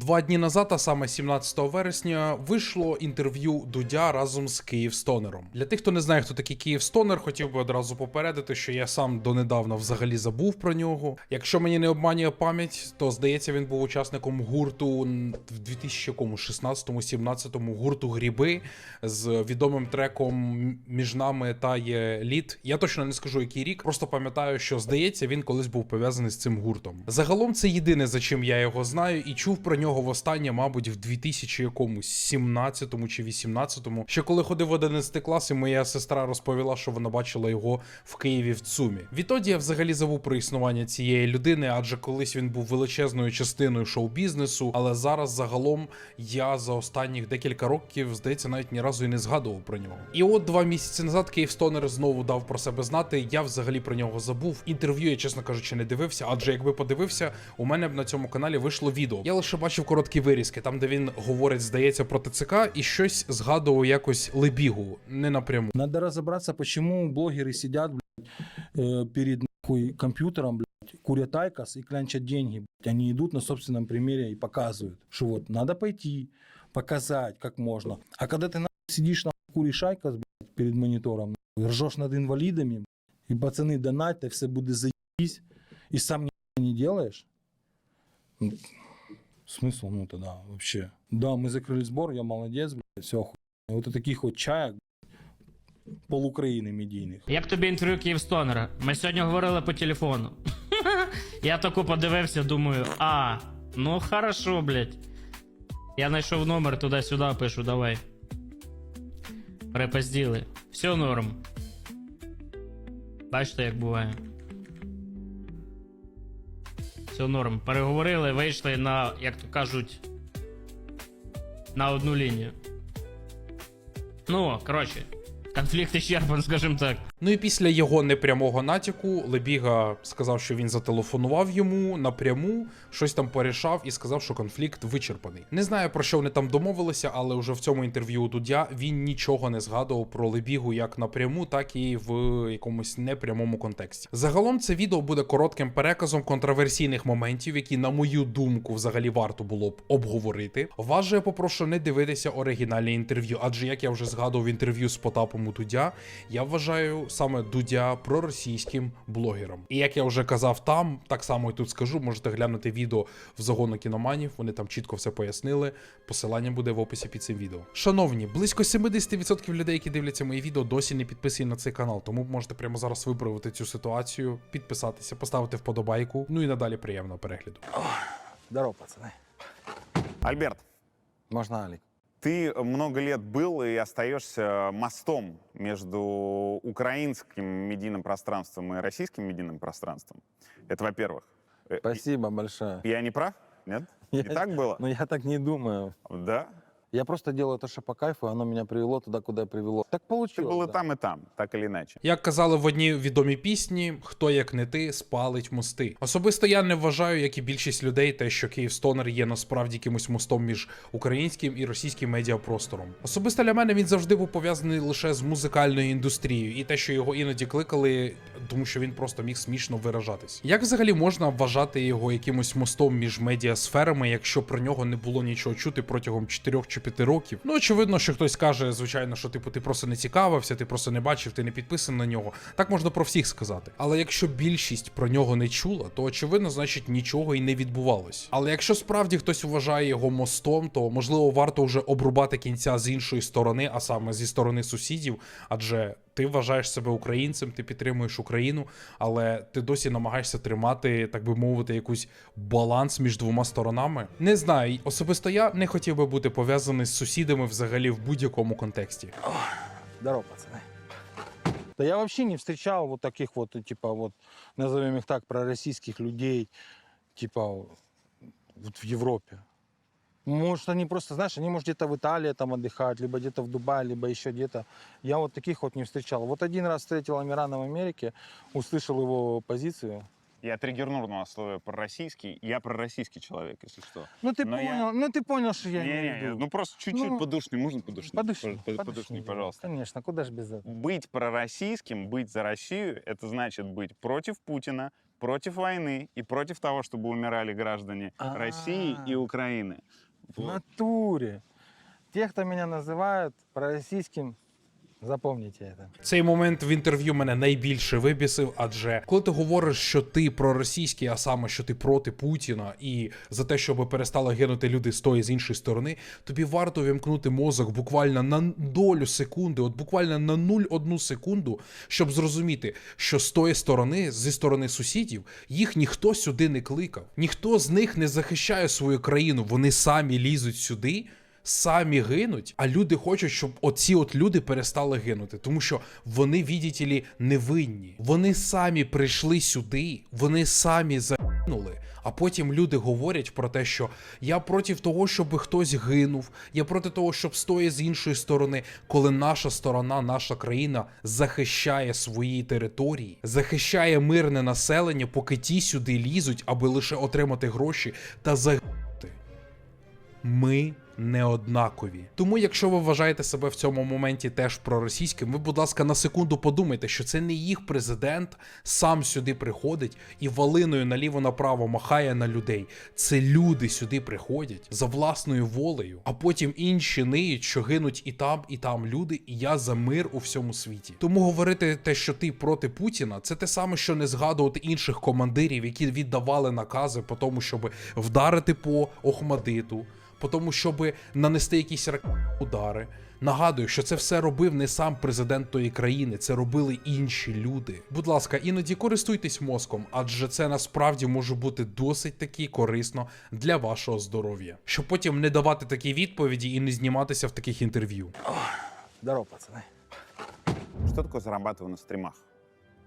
Два дні назад, а саме 17 вересня, вийшло інтерв'ю Дудя разом з Київстонером. Для тих, хто не знає, хто такий Київстонер, хотів би одразу попередити, що я сам донедавна взагалі забув про нього. Якщо мені не обманює пам'ять, то здається, він був учасником гурту в 2016-17 гурту Гріби з відомим треком Між нами та є лід. Я точно не скажу, який рік, просто пам'ятаю, що здається, він колись був пов'язаний з цим гуртом. Загалом це єдине, за чим я його знаю, і чув про нього востаннє, мабуть, в 2000 якомусь 17 чи 18-му. Ще коли ходив в 11 клас, і моя сестра розповіла, що вона бачила його в Києві в ЦУМі. Відтоді я взагалі забув про існування цієї людини, адже колись він був величезною частиною шоу-бізнесу, але зараз загалом я за останніх декілька років, здається, навіть ні разу і не згадував про нього. І от два місяці назад Київстонер знову дав про себе знати. Я взагалі про нього забув. Інтерв'ю я, чесно кажучи, не дивився, адже якби подивився, у мене б на цьому каналі вийшло відео. Я лише бачив короткі вирізки, там де він говорить, здається, про ТЦК і щось згадував якось лебігу, не напряму. Надо разобраться, почему блогеры сидят блядь, э, перед нахуй компьютером, блядь, курят айкос и клянчат деньги. Блядь. Они идут на собственном примере и показывают, что вот надо пойти, показать как можно. А когда ты нахуй, сидишь на куришь айкос блядь, перед монитором, нахуй, ржешь над инвалидами, блядь, и пацаны донать, все буде заебись, и сам нихуя не делаешь, ну, смысл, ну тогда вообще. Да, мы закрыли сбор, я молодец, блядь, все охуенно. Вот таких вот чаек, пол України медійних. Як тобі інтерв'ю Київстонера? Ми сьогодні говорили по телефону. Я таку подивився, думаю, а, ну хорошо, блядь. Я знайшов номер туди-сюди, пишу, давай. Припизділи. Все норм. Бачите, як буває. Все норм. Переговорили, вийшли на, як то кажуть, на одну лінію. Ну, коротше, конфлікт ісчерпан, скажімо так. Ну і після його непрямого натяку Лебіга сказав, що він зателефонував йому напряму, щось там порішав і сказав, що конфлікт вичерпаний. Не знаю про що вони там домовилися, але вже в цьому інтерв'ю у Дудя він нічого не згадував про Лебігу як напряму, так і в якомусь непрямому контексті. Загалом це відео буде коротким переказом контроверсійних моментів, які, на мою думку, взагалі варто було б обговорити. Вас же я попрошу не дивитися оригінальне інтерв'ю, адже як я вже згадував інтерв'ю з Потапом у Дудя, я вважаю саме Дудя проросійським блогером. І як я вже казав там, так само і тут скажу, можете глянути відео в загону кіноманів. Вони там чітко все пояснили. Посилання буде в описі під цим відео. Шановні, близько 70% людей, які дивляться мої відео, досі не підписані на цей канал. Тому можете прямо зараз виправити цю ситуацію, підписатися, поставити вподобайку. Ну і надалі приємного перегляду. Здорово, пацани. Альберт, Можна Алік? Ты много лет был и остаешься мостом между украинским медийным пространством и российским медийным пространством. Это во-первых. Э, Спасибо большое. Я не прав? Нет? Я- И так было? Но я так не думаю. Да. Я просто делаю это, что по кайфу, и оно меня привело туда, куда привело. Так Ты получилось. был и да. там, и там, так или иначе. Як казали в одній відомій пісні, хто як не ти спалить мости. Особисто я не вважаю, як і більшість людей, те, що Київстонер є насправді якимось мостом між українським і російським медіапростором. Особисто для мене він завжди був пов'язаний лише з музикальною індустрією, і те, що його іноді кликали, тому що він просто міг смішно виражатись. Як взагалі можна вважати його якимось мостом між медіасферами, якщо про нього не було нічого чути протягом 4 чи 5 років? Ну очевидно, що хтось каже, звичайно, що типу ти просто не цікавився, ти просто не бачив, ти не підписаний на нього. Так можна про всіх сказати. Але якщо більшість про нього не чула, то очевидно, значить нічого і не відбувалось. Але якщо справді хтось вважає його мостом, то можливо варто вже обрубати кінця з іншої сторони, а саме зі сторони сусідів, адже ти вважаєш себе українцем, ти підтримуєш Україну, але ти досі намагаєшся тримати, так би мовити, якийсь баланс між двома сторонами. Не знаю, особисто я не хотів би бути пов'язаний з сусідами взагалі в будь-якому контексті. Здорово, пацаны. Да я вообще не встречал вот таких вот, типа, вот, назовем их так, пророссийских людей, типа, вот в Европе. Может, они просто, знаешь, они, может, где-то в Италии там отдыхают, либо где-то в Дубае, либо еще где-то. Я вот таких вот не встречал. Вот один раз встретил Амирана в Америке, услышал его позицию, Я триггернул на слово пророссийский. Я пророссийский человек, если что. Ну ты Но я- понял, ну ты понял, что я в Не-не, виду. ну просто чуть-чуть Ну, подушный. Можно подушный? Подушни, Пож- под- Подушный, пожалуйста. Конечно, куда же без этого? Быть пророссийским, быть за Россию, это значит быть против Путина, против войны и против того, чтобы умирали граждане России и. Украины. В натуре. Те, кто меня называют пророссийским, запомните это. Цей момент в інтерв'ю мене найбільше вибісив, адже коли ти говориш, що ти проросійський, а саме що ти проти Путіна, і за те, щоб перестали гинути люди з тої з іншої сторони, тобі варто вімкнути мозок буквально на долю секунди, от буквально на 0,1 секунду, щоб зрозуміти, що з тої сторони, зі сторони сусідів, їх ніхто сюди не кликав. Ніхто з них не захищає свою країну. Вони самі лізуть сюди самі гинуть, а люди хочуть, щоб оці от люди перестали гинути, тому що вони, відіть лі, невинні. Вони самі прийшли сюди, вони самі загинули. А потім люди говорять про те, що я проти того, щоб хтось гинув, я проти того, щоб стоїть з іншої сторони, коли наша сторона, наша країна захищає свої території, захищає мирне населення, поки ті сюди лізуть, аби лише отримати гроші та загинути ми не однакові. Тому, якщо ви вважаєте себе в цьому моменті теж проросійським, ви, будь ласка, на секунду подумайте, що це не їх президент сам сюди приходить і валиною наліво-направо махає на людей. Це люди сюди приходять за власною волею, а потім інші ниють, що гинуть і там, і там люди, і я за мир у всьому світі. Тому говорити те, що ти проти Путіна, це те саме, що не згадувати інших командирів, які віддавали накази по тому, щоб вдарити по Охмадиту по тому, щоб нанести якісь удари. Нагадую, що це все робив не сам президент тої країни, це робили інші люди. Будь ласка, іноді користуйтесь мозком, адже це насправді може бути досить таки корисно для вашого здоров'я, щоб потім не давати такі відповіді і не зніматися в таких інтерв'ю. Здорово, пацаны. Что такое зарабатываю на стримах?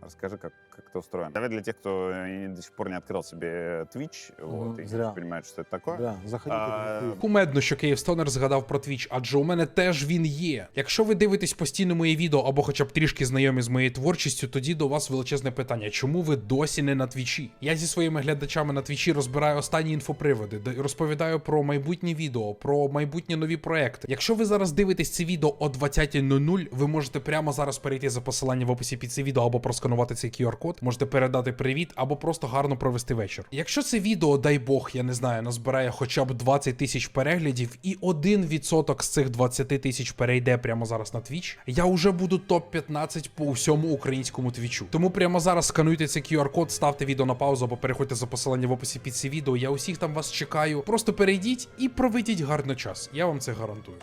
Расскажи, как, как это устроено. Давай для тех, кто э, до сих пор не открыл себе Twitch, вот, и зря. не понимает, что это такое. Да, заходите. А, в Кумедно, що Київстонер згадав про Twitch, адже у мене теж він є. Якщо ви дивитесь постійно мої відео або хоча б трішки знайомі з моєю творчістю, тоді до вас величезне питання: чому ви досі не на твічі? Я зі своїми глядачами на твічі розбираю останні інфоприводи, де розповідаю про майбутні відео, про майбутні нові проекти. Якщо ви зараз дивитесь це відео о 20.00, ви можете прямо зараз перейти за посиланням в описі під це відео або просканувати цей QR-код, можете передати привіт або просто гарно провести вечір. Якщо це відео, дай Бог, я не знаю, назбирає хоча б 20 тисяч переглядів, і 1% з цих 20 тисяч перейде прямо зараз на Twitch, я вже буду топ-15 по всьому українському твічу. Тому прямо зараз скануйте цей QR-код, ставте відео на паузу або переходьте за посиланням в описі під це відео. Я усіх там вас чекаю. Просто перейдіть і проведіть гарно час. Я вам це гарантую.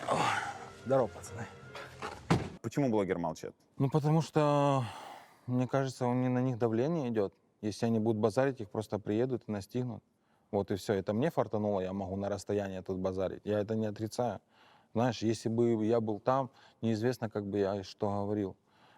Здорово, пацаны. Почему блогер молчит? Ну, потому что, мне кажется, у них на них давление идет. Если они будут базарить, их просто приедут и настигнут. Вот и все. Это мне фартануло, я могу на расстоянии тут базарить. Я это не отрицаю. Знаешь, если бы я был там, неизвестно, как бы я что говорил.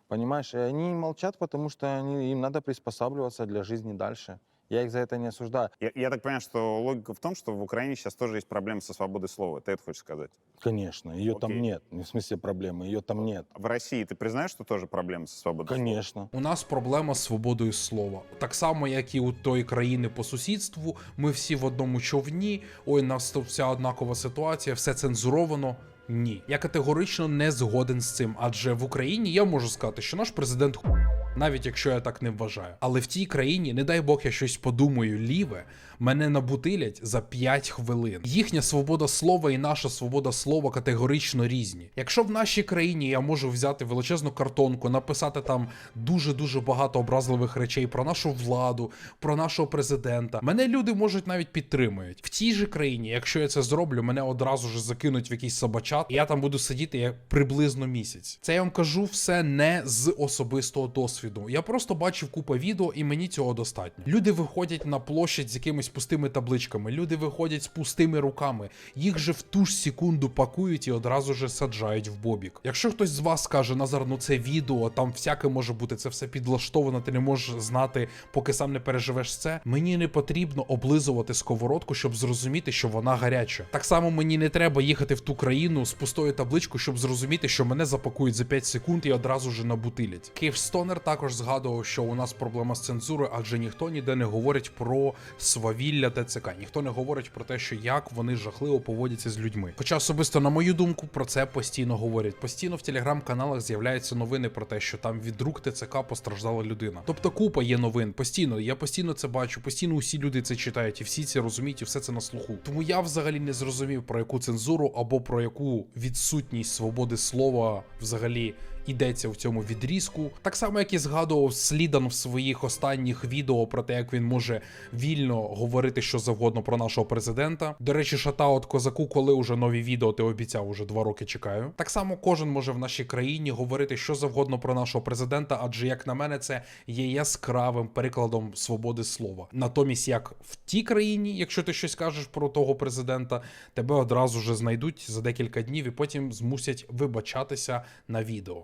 Понимаешь, и они молчат, потому что они, им надо приспосабливаться для жизни дальше. Я их за это не осуждаю. Я, я так понимаю, что логика в том, что в Украине сейчас тоже есть проблемы со свободой слова. Ты это хочешь сказать? Конечно, ее Окей. там нет. Не в смысле проблемы, ее там нет. В России ты признаешь, что тоже проблемы со свободой слова? Конечно. У нас проблема з свободою слова. Так само, як і у тої країни по сусідству. Ми всі в одному човні. Ой, у нас тут вся однакова ситуація, все цензуровано. Ні, я категорично не згоден з цим, адже в Україні я можу сказати, що наш президент ху... навіть якщо я так не вважаю. Але в тій країні, не дай Бог, я щось подумаю ліве, мене набутилять за 5 хвилин. Їхня свобода слова і наша свобода слова категорично різні. Якщо в нашій країні я можу взяти величезну картонку, написати там дуже дуже багато образливих речей про нашу владу, про нашого президента, мене люди можуть навіть підтримують. В тій же країні, якщо я це зроблю, мене одразу ж закинуть в якийсь собачат, і я там буду сидіти приблизно місяць. Це я вам кажу все не з особистого досвіду. Я просто бачив купу відео, і мені цього достатньо. Люди виходять на площадь з якимись пустими табличками, люди виходять з пустими руками. Їх же в ту ж секунду пакують і одразу ж саджають в бобік. Якщо хтось з вас скаже, Назар, ну це відео, там всяке може бути, це все підлаштовано, ти не можеш знати, поки сам не переживеш це. Мені не потрібно облизувати сковородку, щоб зрозуміти, що вона гаряча. Так само мені не треба їхати в ту країну з пустою табличкою, щоб зрозуміти, що мене запакують за 5 секунд і одразу ж набутилять. Київстонер так також згадував, що у нас проблема з цензурою, адже ніхто ніде не говорить про свавілля ТЦК, ніхто не говорить про те, що як вони жахливо поводяться з людьми. Хоча особисто, на мою думку, про це постійно говорять. Постійно в телеграм-каналах з'являються новини про те, що там від рук ТЦК постраждала людина. Тобто купа є новин постійно. Я постійно це бачу, постійно усі люди це читають, і всі це розуміють, і все це на слуху. Тому я взагалі не зрозумів про яку цензуру або про яку відсутність свободи слова взагалі йдеться в цьому відрізку. Так само, як і згадував Слідан в своїх останніх відео про те, як він може вільно говорити що завгодно про нашого президента. До речі, шатаут козаку, коли уже нові відео ти обіцяв, уже два роки чекаю. Так само кожен може в нашій країні говорити що завгодно про нашого президента, адже як на мене, це є яскравим прикладом свободи слова. Натомість, як в тій країні, якщо ти щось кажеш про того президента, тебе одразу же знайдуть за декілька днів і потім змусять вибачатися на відео.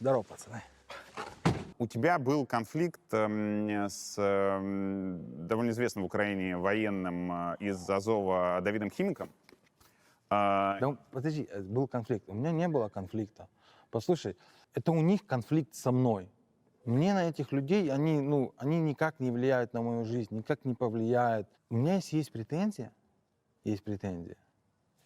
Здорово, пацаны. У тебя был конфликт эм, с эм, довольно известным в Украине военным э, из Азова Давидом Химиком. А, Да, подожди, э, был конфликт. У меня не было конфликта. Послушай, это у них конфликт со мной. Мне на этих людей, они, ну, они никак не влияют на мою жизнь, никак не повлияют. У меня если есть претензия, есть претензия.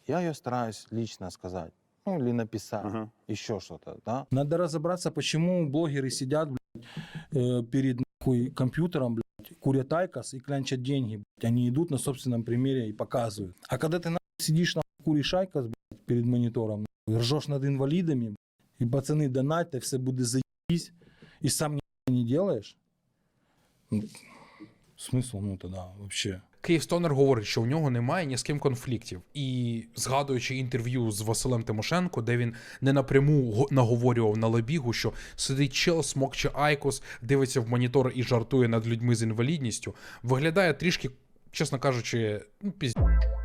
Я ее стараюсь лично сказать. Ну, или написать. ага. еще что-то, да? Надо разобраться, почему блогеры сидят блядь, э, перед нахуй, компьютером, блядь, курят айкос и клянчат деньги. Блядь. Они идут на собственном примере и показывают. А когда ты нахуй, сидишь на куришь айкос блядь, перед монитором, нахуй, ржешь над инвалидами, блядь, и пацаны донатят, все будет заебись, и сам ни не делаешь, ну, смысл, ну тогда вообще? Київстонер говорить, що у нього немає ні з ким конфліктів. І згадуючи інтерв'ю з Василем Тимошенко, де він не напряму го- наговорював на лебігу, що сидить чел, смокче айкос, дивиться в монітор і жартує над людьми з інвалідністю, виглядає трішки, чесно кажучи, ну, пізд...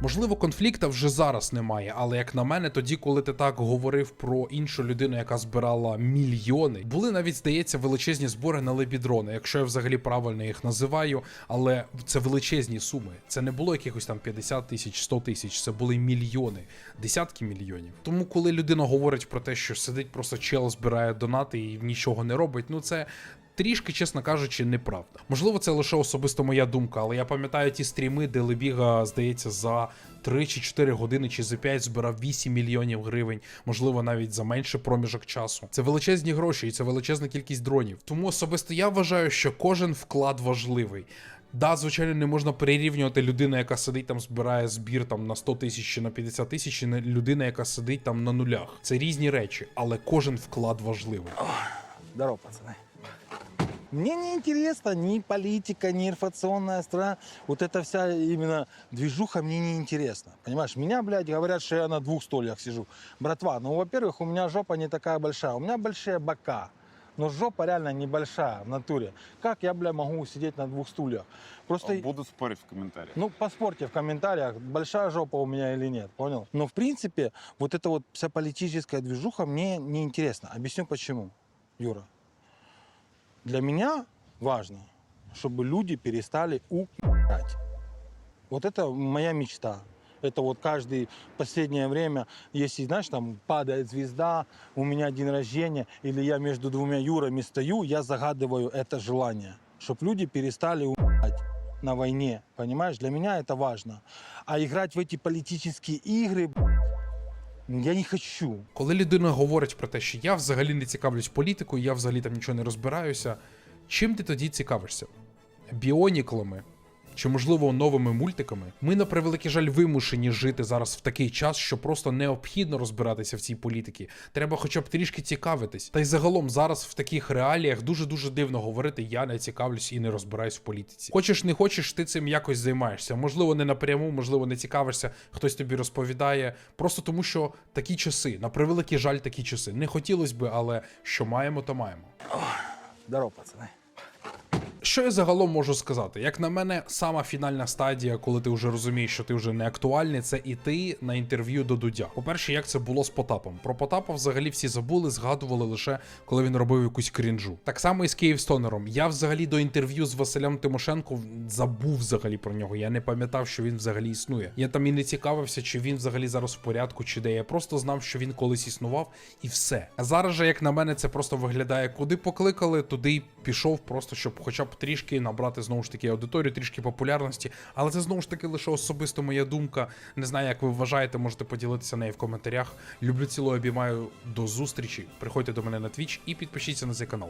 Можливо, конфлікта вже зараз немає, але як на мене, тоді, коли ти так говорив про іншу людину, яка збирала мільйони, були навіть, здається, величезні збори на лебідрони, якщо я взагалі правильно їх називаю, але це величезні суми. Це не було якихось там 50 тисяч, 100 тисяч, це були мільйони, десятки мільйонів. Тому, коли людина говорить про те, що сидить просто чел, збирає донати і нічого не робить, ну це трішки, чесно кажучи, неправда. Можливо, це лише особисто моя думка, але я пам'ятаю ті стріми, де Лебіга, здається, за 3 чи 4 години чи за 5 збирав 8 мільйонів гривень, можливо, навіть за менший проміжок часу. Це величезні гроші і це величезна кількість дронів. Тому особисто я вважаю, що кожен вклад важливий. Да, звичайно, не можна прирівнювати людину, яка сидить там, збирає збір там на 100 тисяч чи на 50 тисяч, і людина, яка сидить там на нулях. Це різні речі, але кожен вклад важливий. Здорово, пацаны. Мне не интересно ни политика, ни информационная страна. Вот эта вся именно движуха мне не интересна. Понимаешь, меня, блядь, говорят, что я на двух стульях сижу. Братва, ну, во-первых, у меня жопа не такая большая. У меня большие бока. Но жопа реально небольшая в натуре. Как я, бля, могу сидеть на двух стульях? Просто... Буду спорить в комментариях. Ну, поспорьте в комментариях, большая жопа у меня или нет, понял? Но, в принципе, вот эта вот вся политическая движуха мне не интересна. Объясню почему, Юра. Для меня важно, чтобы люди перестали умирать. Вот это моя мечта. Это вот каждый последнее время, если, знаешь, там падает звезда, у меня день рождения, или я между двумя Юрами стою, я загадываю это желание, чтобы люди перестали умирать на войне, понимаешь? Для меня это важно. А играть в эти политические игры, б***ь, я не хочу. Коли людина говорить про те, що я взагалі не цікавлюсь політикою, я взагалі там нічого не розбираюся, чим ти тоді цікавишся? Біоніклами? Чи, можливо, новими мультиками? Ми, на превеликий жаль, вимушені жити зараз в такий час, що просто необхідно розбиратися в цій політиці. Треба хоча б трішки цікавитись. Та й загалом зараз в таких реаліях дуже-дуже дивно говорити, я не цікавлюсь і не розбираюсь в політиці. Хочеш, не хочеш, ти цим якось займаєшся. Можливо, не напряму, можливо, не цікавишся, хтось тобі розповідає. Просто тому, що такі часи, на превеликий жаль, такі часи. Не хотілося би, але що маємо, то маємо. Здорово, пацаны. Що я загалом можу сказати? Як на мене, сама фінальна стадія, коли ти вже розумієш, що ти вже не актуальний, це іти на інтерв'ю до Дудя. По-перше, як це було з Потапом. Про Потапа взагалі всі забули, згадували лише коли він робив якусь крінжу. Так само і з Київстонером. Я взагалі до інтерв'ю з Василем Тимошенко забув взагалі про нього. Я не пам'ятав, що він взагалі існує. Я там і не цікавився, чи він взагалі зараз в порядку, чи де. Я просто знав, що він колись існував, і все. А зараз же, як на мене, це просто виглядає, куди покликали, туди й пішов, просто щоб хоча б трішки набрати знову ж таки аудиторію, трішки популярності. Але це знову ж таки лише особисто моя думка. Не знаю, як ви вважаєте, можете поділитися нею в коментарях. Люблю цілою обіймаю до зустрічі. Приходьте до мене на Twitch і підпишіться на цей канал.